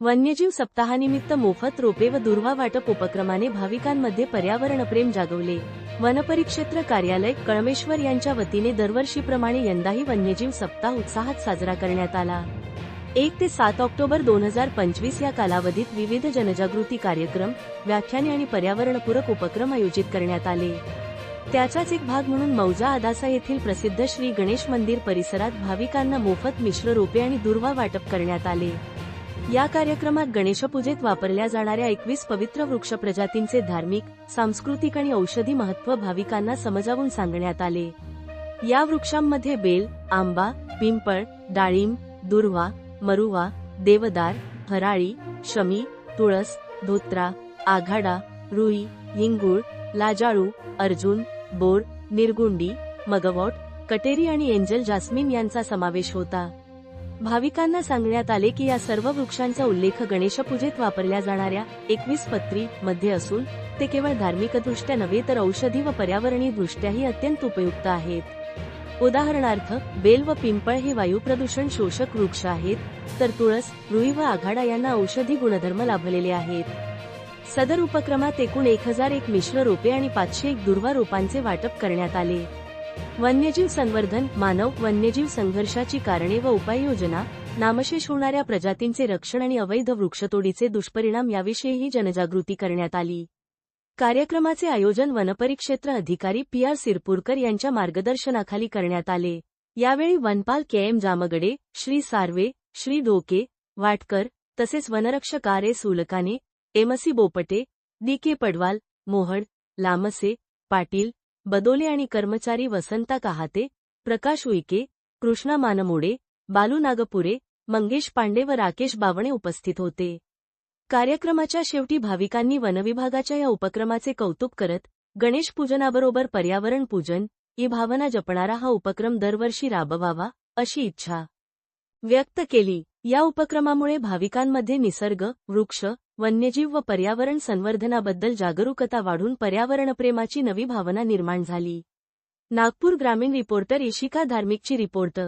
वन्यजीव सप्ताहानिमित्त मोफत रोपे व दुर्वा वाटप उपक्रमाने भाविकांमध्ये पर्यावरणप्रेम जागवले. वनपरिक्षेत्र कार्यालय कळमेश्वर यांच्या वतीने दरवर्षीप्रमाणे यंदाही वन्यजीव सप्ताह उत्साहात साजरा करण्यात आला. एक ते सात ऑक्टोबर दोन हजार पंचवीस या कालावधीत विविध जनजागृती कार्यक्रम व्याख्याने आणि पर्यावरणपूरक उपक्रम आयोजित करण्यात आले. त्याचाच एक भाग म्हणून मौजा आदासा येथील प्रसिद्ध श्री गणेश मंदिर परिसरात भाविकांना मोफत मिश्र रोपे आणि दुर्वा वाटप करण्यात आले. या कार्यक्रमात गणेशपूजेत वापरल्या जाणाऱ्या एकवीस पवित्र वृक्ष प्रजातींचे धार्मिक सांस्कृतिक आणि औषधी महत्त्व भाविकांना समजावून सांगण्यात आले. या वृक्षांमध्ये बेल आंबा पिंपळ डाळिंब दुर्वा मरुवा देवदार हराळी शमी तुळस धोत्रा आघाडा रुई हिंगूळ लाजाळू अर्जुन बोर निरगुंडी मगवॉट कटेरी आणि एंजल जास्मिन यांचा समावेश होता. भाविकांना सांगण्यात आले की या सर्व वृक्षांचा उल्लेख गणेशपूजेत वापरल्या जाणाऱ्या एकवीस पत्री मध्ये असून ते केवळ धार्मिकदृष्ट्या नव्हे तर औषधी व पर्यावरणीय दृष्ट्याही अत्यंत उपयुक्त आहेत. उदाहरणार्थ बेल व पिंपळ हे वायू प्रदूषण शोषक वृक्ष आहेत तर तुळस रुई व आघाडा यांना औषधी गुणधर्म लाभलेले आहेत. सदर उपक्रमात एकूण एक हजार एक मिश्र रोपे आणि पाचशे एक दुर्वा रोपांचे वाटप करण्यात आले. वन्यजीव संवर्धन मानव वन्यजीव संघर्षाची कारणे व उपाययोजना नामशेष होणाऱ्या प्रजातींचे रक्षण आणि अवैध वृक्षतोडीचे दुष्परिणाम याविषयीही जनजागृती करण्यात आली. कार्यक्रमाचे आयोजन वनपरिक्षेत्र अधिकारी पी आर सिरपूरकर यांच्या मार्गदर्शनाखाली करण्यात आले. यावेळी वनपाल के एम जामगडे श्री सार्वे श्री ढोके वाटकर तसेच वनरक्षक R A Sulkane M C Bopte D K Padwal Mohad Lamse Patil Badole आणि कर्मचारी वसंता काहाते प्रकाश उईके कृष्णा मानमोडे बालू नागपुरे मंगेश पांडे व राकेश बावणे उपस्थित होते. कार्यक्रमाच्या शेवटी भाविकांनी वनविभागाच्या या उपक्रमाचे कौतुक करत गणेश पूजनाबरोबर पर्यावरण पूजन ही भावना जपणारा हा उपक्रम दरवर्षी राबवावा अशी इच्छा व्यक्त केली. या उपक्रमामुळे भाविकांमध्ये निसर्ग वृक्ष वन्यजीव व पर्यावरण संवर्धनाबद्दल जागरूकता वाढून पर्यावरणप्रेमाची नवी भावना निर्माण झाली. नागपूर ग्रामीण रिपोर्टर इशिका धार्मिकची रिपोर्ट